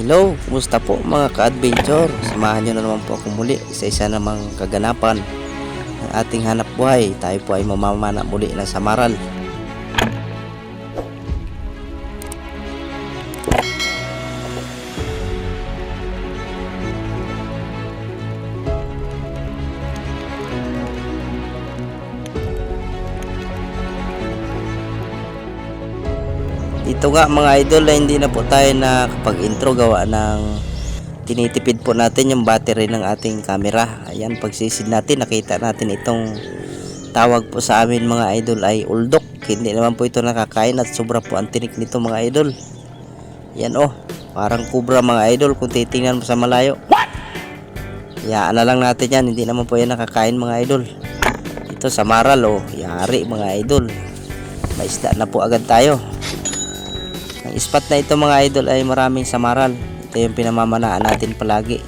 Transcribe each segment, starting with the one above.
Hello, kumusta po mga ka-adventure? Samahan nyo na naman po ako muli sa isa namang kaganapan ng ating hanap buhay. Tayo po ay mamamana muli ng Samaral. Dito nga mga idol ay hindi na po tayo na kapag intro gawa ng tinitipid po natin yung battery ng ating camera. Ayan, pagsisid natin nakita natin itong tawag po sa amin mga idol ay uldok. Hindi naman po ito nakakain at sobra po ang tinik nito mga idol. Yan oh, parang kubra mga idol kung titingnan mo sa malayo. Yaan na lang natin yan, hindi naman po yan nakakain mga idol. Ito sa maral oh, yari mga idol. May isda na po agad tayo. Ang spot na ito mga idol ay maraming samaral. Ito yung pinamamanaan natin palagi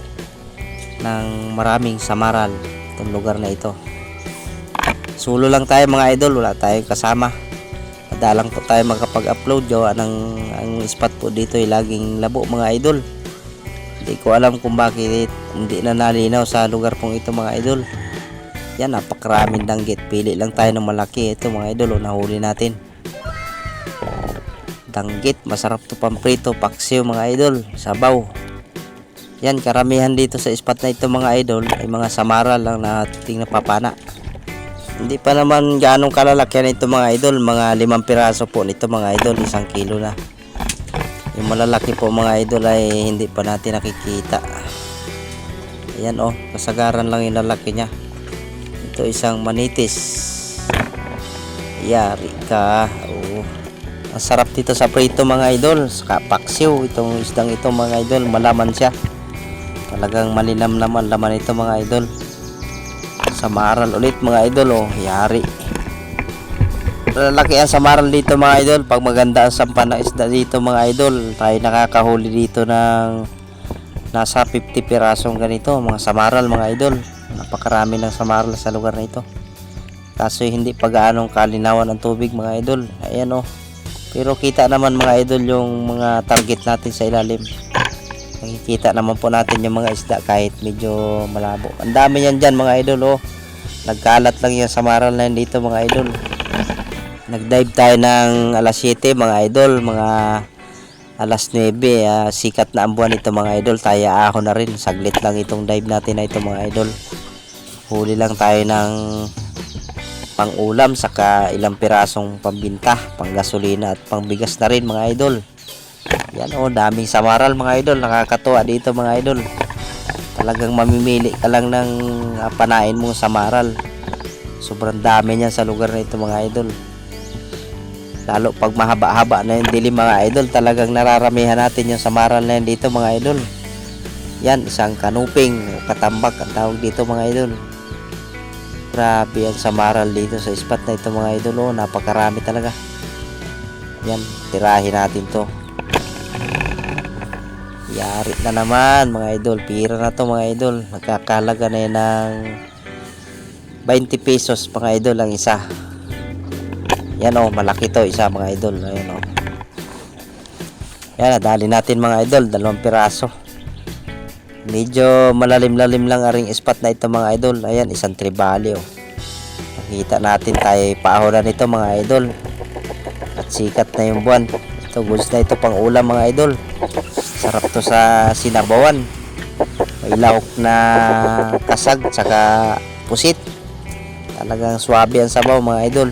ng maraming samaral itong lugar na ito. Sulo lang tayo mga idol, wala tayong kasama. Madalang po tayo makapag-upload gawa ng ang spot po dito ay laging labo mga idol. Hindi ko alam kung bakit hindi na nalinaw sa lugar pong ito mga idol. Yan, napakaraming danggit. Pili lang tayo ng malaki. Ito mga idol, oh, nahuli natin danggit masarap to pamprito paksiw mga idol sabaw. Yan karamihan dito sa spot na ito mga idol ay mga samaral lang na ating napapana. Hindi pa naman ganong kalalakyan ito mga idol mga limang piraso po nito mga idol isang kilo na. Yung malalaki po mga idol ay hindi pa natin nakikita. Ayan oh kasagaran lang yung lalaki niya. Ito isang manitis. Yari ka oh ang sarap dito sa prito mga idol. Saka paksiw itong isdang ito mga idol. Malaman siya. Talagang malinam naman laman ito mga idol. Samaral ulit mga idol oh. Yari. Lalaki ang samaral dito mga idol. Pag maganda ang sampan ng isda dito mga idol. Tayo nakakahuli dito ng nasa 50 pirasong ganito. Mga samaral mga idol. Napakarami ng samaral sa lugar na ito. Kaso hindi pa gaanong kalinawan ang tubig mga idol. Ayan oh. Pero kita naman mga idol yung mga target natin sa ilalim. Nakikita naman po natin yung mga isda kahit medyo malabo. Ang dami yan dyan mga idol oh. Nagkalat lang yan sa maral na yan dito mga idol. Nagdive tayo ng alas 7 mga idol. Mga alas 9 ah, sikat na ang buwan ito mga idol. Taya ako na rin. Saglit lang itong dive natin na ito mga idol. Huli lang tayo ng pang ulam saka ilang pirasong pambinta, pang gasolina at pang bigas na rin mga idol. Yan oh, daming samaral mga idol, nakakatuwa dito mga idol. Talagang mamimili ka lang ng ah, panain mong samaral. Sobrang dami niyan sa lugar na ito mga idol. Lalo pag mahaba-haba na yung dilim mga idol, talagang nararamihan natin yung samaral na yan dito mga idol. Yan, isang kanuping, katambak ang tawag dito mga idol. Grabe ang samaral dito sa spot na ito mga idol. Oh, napakarami talaga. Yan, tirahin natin to. Yari na naman mga idol. Pira na to mga idol. Nagkakalaga na yan ng 20 pesos mga idol ang isa. Yan oh, malaki to isa mga idol. Ayan oh. Yan, nadali natin mga idol. Dalawang piraso. Medyo malalim-lalim lang aring spot na ito mga idol. Ayan, isang tribali oh. Nakita natin tayo paahoran nito mga idol. At sikat na yung buwan. Ito, goods na ito pang ulam mga idol. Sarap to sa sinabawan. May lahok na kasag tsaka pusit. Talagang swabe ang sabaw mga idol.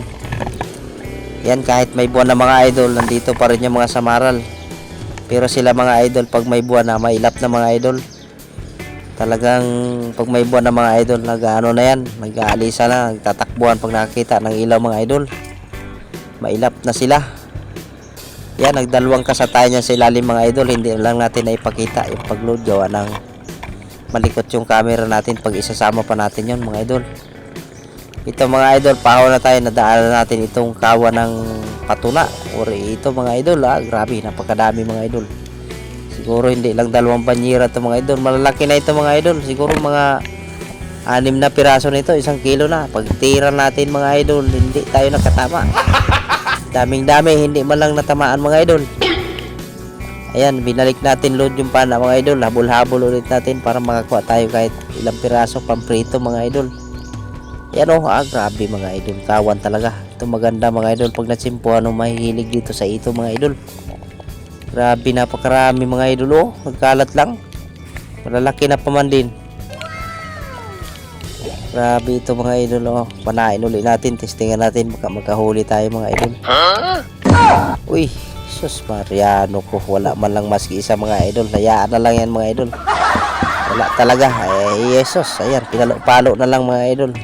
Yan kahit may buwan na mga idol, nandito pa rin yung mga samaral. Pero sila mga idol, pag may buwan na, mailap na mga idol talagang pag may buwan ng mga idol nag-ano na yan nag-aalisa na nagtatakbuhan pag nakakita ng ilaw mga idol. Mailap na sila. Yan nagdalawang kasatayan yan sa ilalim mga idol. Hindi lang natin na ipakita yung pagload. Gawa ng malikot yung camera natin pag isasama pa natin yon mga idol. Ito mga idol pahaw na tayo. Nadaanan natin itong kawa ng patuna. Or ito mga idol ah, grabe napakadami mga idol Siguro hindi lang dalawang banyera ito mga idol. Malalaki na ito mga idol. Siguro mga anim na piraso nito, isang kilo na. Pag tira natin mga idol, hindi tayo nakatama. Daming dami, hindi man lang natamaan mga idol. Ayan, binalik natin load yung pana mga idol. Habol-habol ulit natin para makakuha tayo kahit ilang piraso pamprito mga idol. Yan oh, ah, grabe mga idol. Kawan talaga. Ito maganda mga idol. Pag natsimpuan oh, mahihilig dito sa ito mga idol. Grabe, napakarami mga idol oh. Nagkalat lang. Malalaki na pa man din. Grabe ito mga idol oh. Panain ulit natin. Testingan natin. Baka magkahuli tayo mga idol. Uy, sus Mariano ko. Wala man lang maski isa mga idol. Hayaan na lang yan mga idol. Wala talaga. Eh, Jesus. Ayan, pinalo-palo na lang mga idol.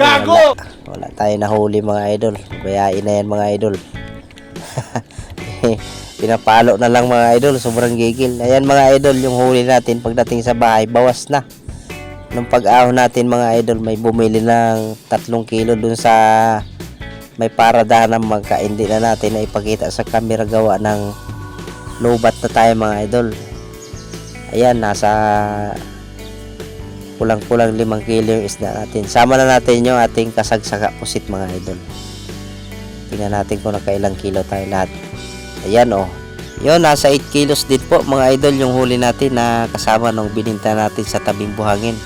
Ay, Wala, wala tayo nahuli mga idol. Bayain na yan mga idol. Pinapalo na lang mga idol. Sobrang gigil. Ayan mga idol, yung huli natin pagdating sa bahay, bawas na. Nung pag-ahon natin mga idol, may bumili ng tatlong kilo dun sa may paradahan ng magkaindi na natin na ipakita sa camera gawa ng lobat na tayo mga idol. Ayan, nasa kulang-kulang limang kilo yung isda natin. Sama na natin yung ating kasagsaka pusit mga idol. Tingnan natin kung nakailang kilo tayo lahat. Ayan oh. Yun, nasa 8 kilos din po mga idol yung huli natin na kasama nung bininta natin sa tabing buhangin.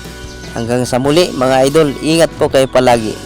Hanggang sa muli mga idol, ingat po kayo palagi.